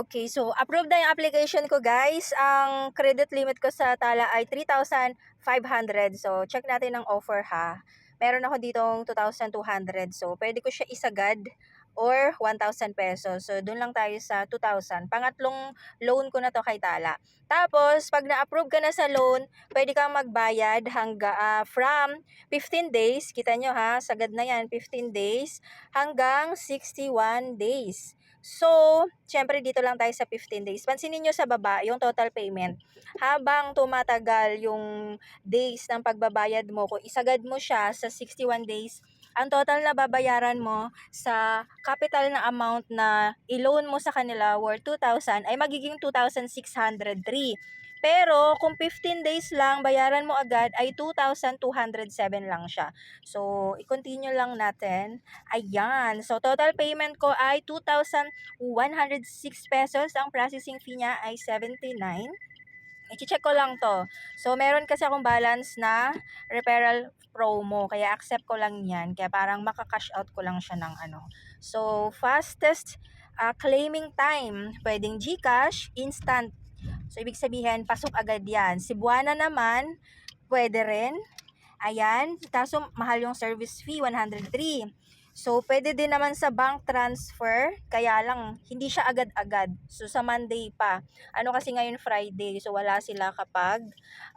Okay, so approved na yung application ko guys. Ang credit limit ko sa Tala ay 3,500. So check natin ang offer ha. Meron ako ditong 2,200. So pwede ko siya isagad or 1,000 pesos. So doon lang tayo sa 2,000. Pangatlong loan ko na to kay Tala. Tapos pag na-approve ka na sa loan, pwede kang magbayad hangga ah, from 15 days. Kita nyo ha, sagad na yan, 15 days hanggang 61 days. So, syempre dito lang tayo sa 15 days. Pansinin nyo sa baba, yung total payment. Habang tumatagal yung days ng pagbabayad mo, kung isagad mo siya sa 61 days, ang total na babayaran mo sa capital na amount na i-loan mo sa kanila worth 2,000 ay magiging 2,603. Pero kung 15 days lang, bayaran mo agad ay 2,207 lang siya. So, i-continue lang natin. Ayan. So, total payment ko ay 2,106 pesos. Ang processing fee niya ay 79. I-check ko lang to. So, meron kasi akong balance na referral promo. Kaya accept ko lang yan. Kaya parang maka-cash out ko lang siya ng ano. So, fastest uh, claiming time. Pwedeng GCash, instant. So, ibig sabihin, pasok agad yan. Cebuana naman, pwede rin. Ayan. Kaso, mahal yung service fee, 103. So, pwede din naman sa bank transfer, kaya lang, hindi siya agad-agad. So, sa Monday pa. Ano kasi ngayon Friday, so wala sila kapag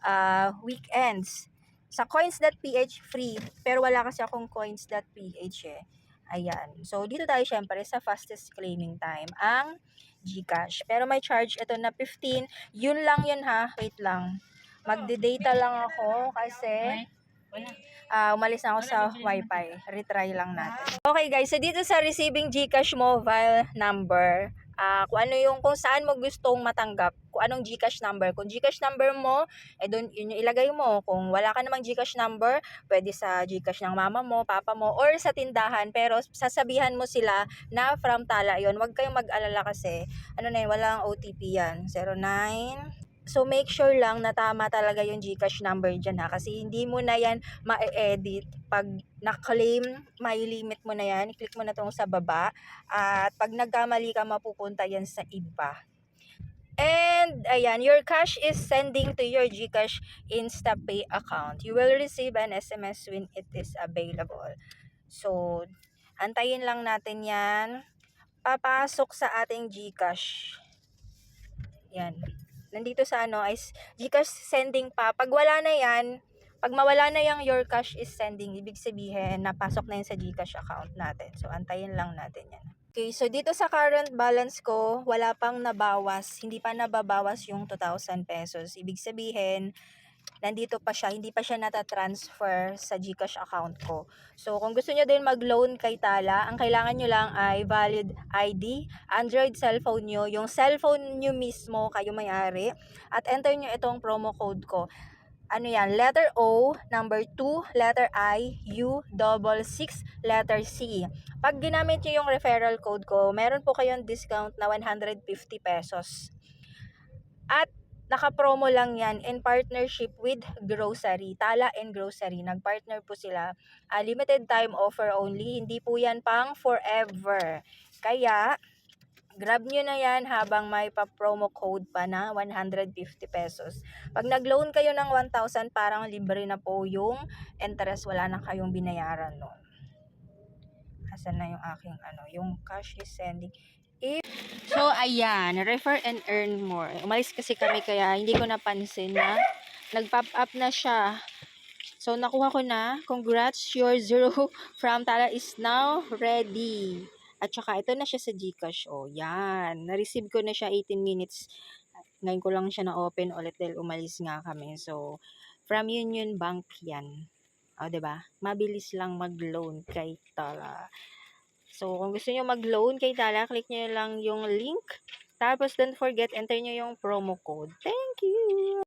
uh, weekends. Sa coins.ph free, pero wala kasi akong coins.ph eh. Ayan. So, dito tayo syempre sa fastest claiming time, ang GCash. Pero may charge ito na 15. Yun lang yun ha. Wait lang. Magde-data lang ako kasi uh, umalis na ako sa wifi. Retry lang natin. Okay guys, so dito sa receiving GCash mobile number, uh, kung ano yung kung saan mo gustong matanggap, kung anong GCash number. Kung GCash number mo, eh doon yun yung ilagay mo. Kung wala ka namang GCash number, pwede sa GCash ng mama mo, papa mo, or sa tindahan. Pero sasabihan mo sila na from Tala yon Huwag kayong mag-alala kasi, ano na yun, walang OTP yan. 09 So make sure lang na tama talaga yung GCash number dyan ha kasi hindi mo na yan ma-edit pag na-claim, may limit mo na yan, i-click mo na tong sa baba at pag nagkamali ka mapupunta yan sa iba. And ayan, your cash is sending to your GCash InstaPay account. You will receive an SMS when it is available. So, antayin lang natin yan. Papasok sa ating GCash. Yan nandito sa ano is Gcash sending pa. Pag wala na yan, pag mawala na yung your cash is sending, ibig sabihin napasok na yun sa Gcash account natin. So antayin lang natin yan. Okay, so dito sa current balance ko, wala pang nabawas, hindi pa nababawas yung 2,000 pesos. Ibig sabihin, nandito pa siya, hindi pa siya nata-transfer sa GCash account ko. So, kung gusto nyo din mag-loan kay Tala, ang kailangan nyo lang ay valid ID, Android cellphone nyo, yung cellphone nyo mismo, kayo may-ari, at enter nyo itong promo code ko. Ano yan? Letter O, number 2, letter I, U, double 6, letter C. Pag ginamit nyo yung referral code ko, meron po kayong discount na 150 pesos. At Naka-promo lang yan in partnership with Grocery. Tala and Grocery. Nag-partner po sila. Uh, limited time offer only. Hindi po yan pang forever. Kaya, grab nyo na yan habang may pa-promo code pa na 150 pesos. Pag nag-loan kayo ng 1,000, parang libre na po yung interest. Wala na kayong binayaran nun. Asan na yung aking ano, yung cash is sending. So, ayan, refer and earn more. Umalis kasi kami kaya hindi ko napansin na nag-pop up na siya. So, nakuha ko na. Congrats, your zero from Tala is now ready. At saka, ito na siya sa Gcash. Oh, yan. Na-receive ko na siya 18 minutes. Ngayon ko lang siya na-open ulit dahil umalis nga kami. So, from Union Bank yan. O, oh, ba diba? Mabilis lang mag-loan kay Tala. So, kung gusto nyo mag-loan kay Tala, click nyo lang yung link. Tapos, don't forget, enter nyo yung promo code. Thank you!